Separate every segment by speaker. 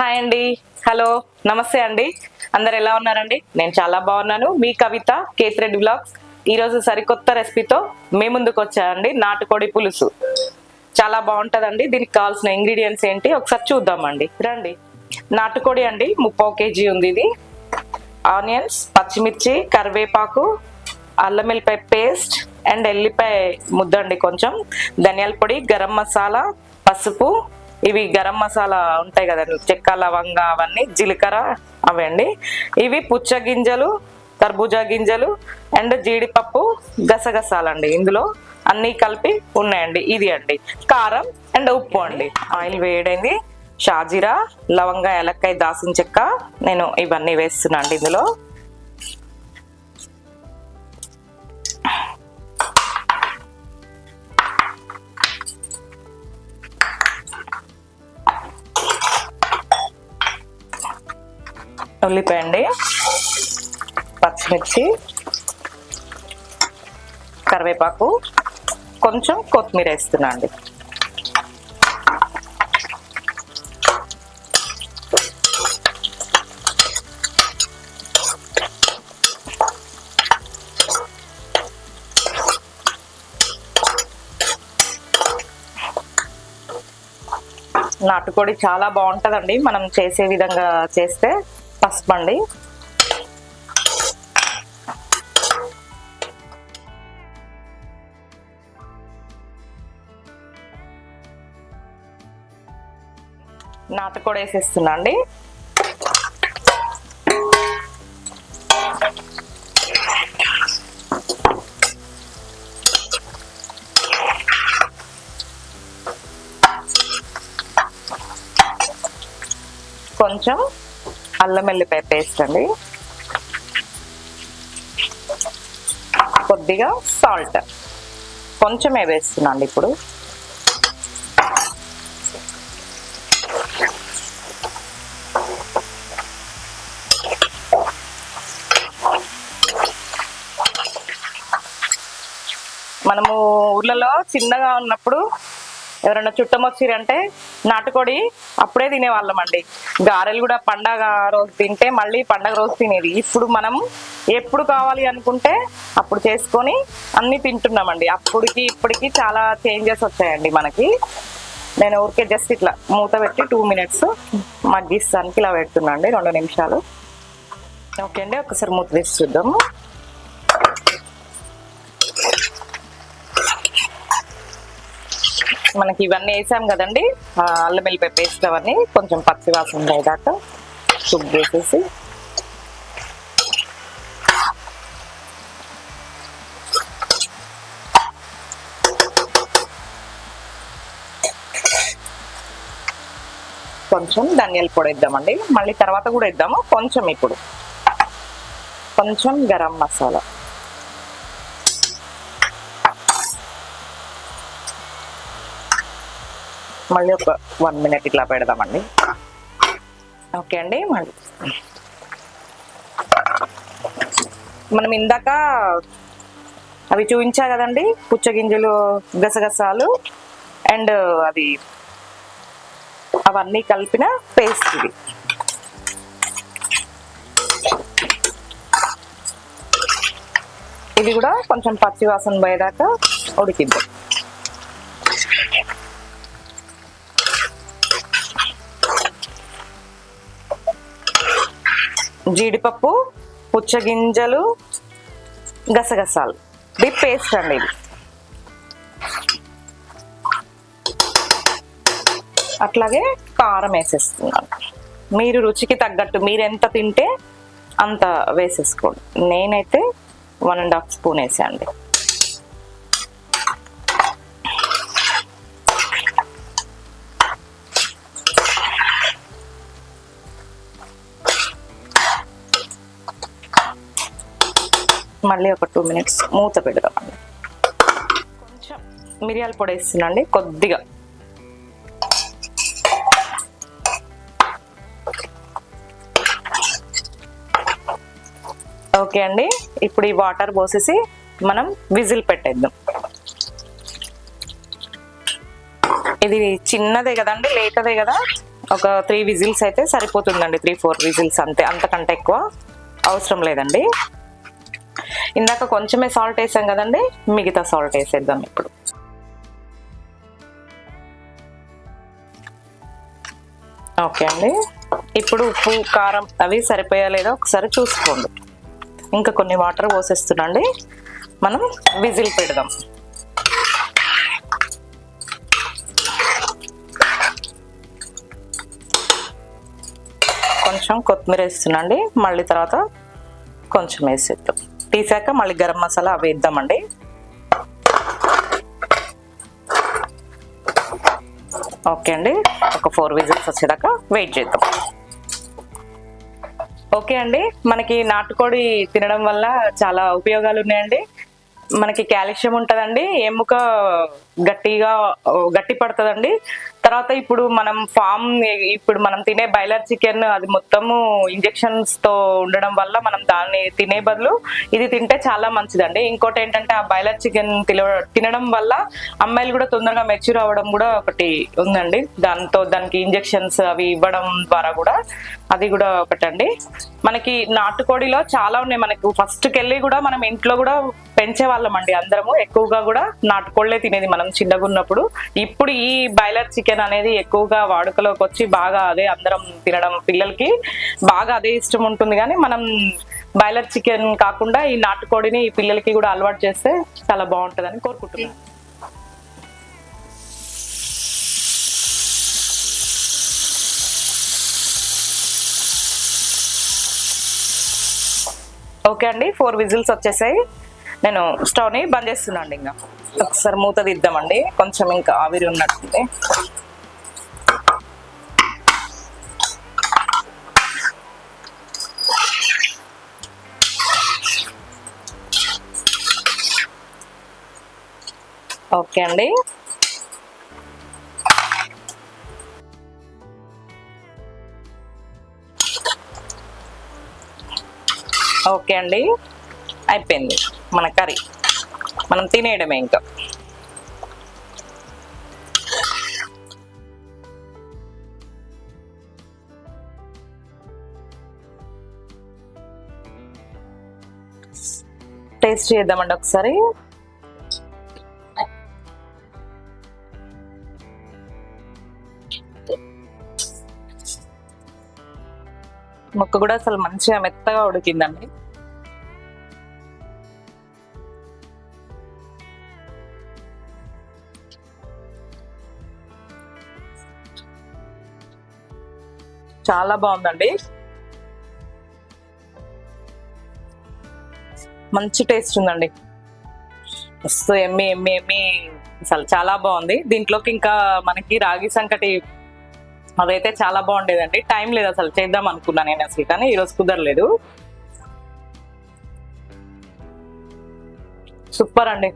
Speaker 1: Hi అండి. Hello. నమస్తే అండి. అందరు ఎలా ఉన్నారండి? నేను చాలా బాగున్నాను. మీ కవిత కేతిరెడ్డి బ్లాగ్స్. ఈరోజు సరికొత్త రెసిపీతో మీ ముందుకు వచ్చానండి. నాటుకోడి పులుసు. చాలా బాగుంటుందండి. దీనికి కావాల్సిన ఇంగ్రీడియంట్స్ ఏంటి? ఒకసారి చూద్దామండి. రండి. నాటుకోడి అండి. ముప్పై కేజీ ఉంది ఇది. ఆనియన్స్ పచ్చిమిర్చి కరివేపాకు అల్లం వెల్లిపాయ పేస్ట్ అండ్ ఎల్లిపాయ ముద్దండి కొంచెం. ధనియాల పొడి గరం మసాలా పసుపు ఇవి గరం మసాలా ఉంటాయి కదండి చెక్క లవంగా అవన్నీ జీలకర్ర అవండి ఇవి పుచ్చ గింజలు తర్బూజా గింజలు అండ్ జీడిపప్పు గసగసాలండి. ఇందులో అన్నీ కలిపి ఉన్నాయండి ఇది అండి. కారం అండ్ ఉప్పు అండి. ఆయిల్ వేడైంది. షాజీరా లవంగా ఏలక్కాయ దాసిన చెక్క నేను ఇవన్నీ వేస్తున్నా అండి ఇందులో. ఉల్లిపాయ అండి పచ్చిమిర్చి కరివేపాకు కొంచెం కొత్తిమీర వేస్తున్నా అండి నాటుకోడి చాలా బాగుంటుందండి. మనం చేసే విధంగా చేస్తే పసుపు అండి. కూడా వేసేస్తున్నా అండి. కొంచెం అల్లం వెల్లిపాయ పేస్ట్ అండి. కొద్దిగా సాల్ట్ కొంచెమే వేస్తున్నాను ఇప్పుడు. మనము ఊర్లలో చిన్నగా ఉన్నప్పుడు ఎవరైనా చుట్టం వచ్చిరంటే నాటుకోడి అప్పుడే తినేవాళ్ళం అండి గారెలు కూడా పండగ రోజు తింటే మళ్ళీ పండగ రోజు తినేది. ఇప్పుడు మనం ఎప్పుడు కావాలి అనుకుంటే అప్పుడు చేసుకొని అన్ని తింటున్నామండి. అప్పటికి ఇప్పటికి చాలా చేంజెస్ వచ్చాయండి మనకి. నేను ఊరికే జస్ట్ ఇట్లా మూత పెట్టి టూ మినిట్స్ మగ్గిస్తానికి ఇలా పెడుతున్నా అండి రెండు నిమిషాలు. ఓకే అండి ఒకసారి మూత తీసి చూద్దాము. మనకి ఇవన్నీ వేసాం కదండి. అల్లం వెల్లిపాయ పేస్ట్ అవన్నీ కొంచెం పచ్చి వాసన పోయేదాకా సుప్ చేసేసి. కొంచెం ధనియాల పొడి వేద్దామండి. మళ్ళీ తర్వాత కూడా వేద్దాము. కొంచెం ఇప్పుడు. కొంచెం గరం మసాలా. మళ్ళీ ఒక వన్ మినిట్ ఇట్లా పెడదామండి. ఓకే అండి మళ్ళీ. మనం ఇందాక అవి చూపించా కదండి పుచ్చగింజలు గసగసాలు అండ్ అది అవన్నీ కలిపిన పేస్ట్ ఇది. ఇది కూడా కొంచెం పచ్చి వాసన పోయేదాకా ఉడికిద్దాం. జీడిపప్పు పుచ్చగింజలు గసగసాలు. ఇది పేస్ట్ అండి ఇది. అట్లాగే కారం వేసేస్తున్నాను. మీరు రుచికి తగ్గట్టు మీరు ఎంత తింటే అంత వేసేసుకోండి. నేనైతే వన్ అండ్ హాఫ్ స్పూన్ వేసాండి మళ్ళీ ఒక టూ మినిట్స్ మూత పెడదామండి కొంచెం మిరియాల పొడి వేస్తున్నాండి కొద్దిగా. ఓకే అండి ఇప్పుడు ఈ వాటర్ పోసేసి మనం విజిల్ పెట్టేద్దాం. ఇది చిన్నదే కదండి లేతదే కదా? ఒక త్రీ విజిల్స్ అయితే సరిపోతుందండి త్రీ ఫోర్ విజిల్స్ అంతే అంతకంటే ఎక్కువ అవసరం లేదండి. ఇందాక కొంచెమే సాల్ట్ వేసాం కదండి మిగతా సాల్ట్ వేసేద్దాం ఇప్పుడు. ఓకే అండి. ఇప్పుడు ఉప్పు కారం అవి సరిపోయా లేదా ఒకసారి చూసుకోండి. ఇంకా కొన్ని వాటర్ పోసేస్తున్నాండి. మనం విజిల్ పెడదాం. కొంచెం కొత్తిమీర వేస్తున్నాండి. మళ్ళీ తర్వాత కొంచెం వేసేద్దాం. తీసాక మళ్ళీ గరం మసాలా అవి వేద్దామండి. ఓకే అండి. ఒక ఫోర్ విజిల్స్ వచ్చేదాకా వెయిట్ చేద్దాం. ఓకే అండి. మనకి నాటుకోడి తినడం వల్ల చాలా ఉపయోగాలు ఉన్నాయండి. మనకి కాల్షియం ఉంటుందండి. ఎముక గట్టిగా గట్టి పడుతుందండి. తర్వాత ఇప్పుడు మనం ఫామ్ ఇప్పుడు మనం తినే బైలర్ చికెన్ అది మొత్తము ఇంజెక్షన్స్తో ఉండడం వల్ల మనం దాన్ని తినే బదులు ఇది తింటే చాలా మంచిదండి. ఇంకోటి ఏంటంటే ఆ బైలర్ చికెన్ తినడం వల్ల అమ్మాయిలు కూడా తొందరగా మెచ్యూర్ అవ్వడం కూడా ఒకటి ఉందండి. దాంతో దానికి ఇంజెక్షన్స్ అవి ఇవ్వడం ద్వారా కూడా అది కూడా ఒకటండి. మనకి నాటుకోడిలో చాలా ఉన్నాయి. మనకు ఫస్ట్కి వెళ్ళి కూడా మనం ఇంట్లో కూడా పెంచే వాళ్ళం అండి అందరము. ఎక్కువగా కూడా నాటుకోళ్ళే తినేది మనం చిన్నగా ఉన్నప్పుడు ఇప్పుడు ఈ బాయిలర్ చికెన్ చికెన్ అనేది ఎక్కువగా వాడుకలోకి వచ్చి బాగా అదే అందరం తినడం పిల్లలకి బాగా అదే ఇష్టం ఉంటుంది. కానీ మనం బాయిలర్ చికెన్ కాకుండా ఈ నాటుకోడిని ఈ పిల్లలకి కూడా అలవాటు చేస్తే చాలా బాగుంటుందని కోరుకుంటున్నాను. ఓకే అండి ఫోర్ విజిల్స్ వచ్చేసాయి. నేను స్టవ్ని బంద్ చేస్తున్నాను అండి ఇంకా. ఒకసారి మూత తీద్దామండి. కొంచెం ఇంకా ఆవిరి ఉన్నట్టుంది. ఓకే అండి. ఓకే అండి. అయిపోయింది మన కర్రీ. మనం తినేయడమే ఇంకా. టేస్ట్ చేద్దామండి ఒకసారి. ముక్క కూడా అసలు మంచిగా మెత్తగా ఉడికిందండి. చాలా బాగుందండి. మంచి టేస్ట్ ఉందండి. మస్తు ఎమ్మి ఎమ్మి ఎమ్మి. అసలు చాలా బాగుంది. దీంట్లోకి ఇంకా మనకి రాగి సంకటి అదైతే చాలా బాగుండేదండి. టైం లేదు అసలు. చేద్దాం అనుకున్నా నేను అసలు కానీ ఈరోజు కుదరలేదు. సూపర్ అండి.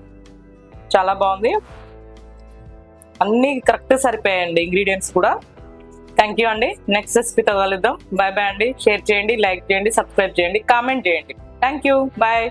Speaker 1: చాలా బాగుంది. అన్ని కరెక్ట్ సరిపోయాయండి ఇంగ్రీడియంట్స్ కూడా. థ్యాంక్ యూ అండి. నెక్స్ట్ రెసిపీతో కలుద్దాం. బాయ్ బాయ్ అండి. షేర్ చేయండి లైక్ చేయండి సబ్స్క్రైబ్ చేయండి కామెంట్ చేయండి. Thank you bye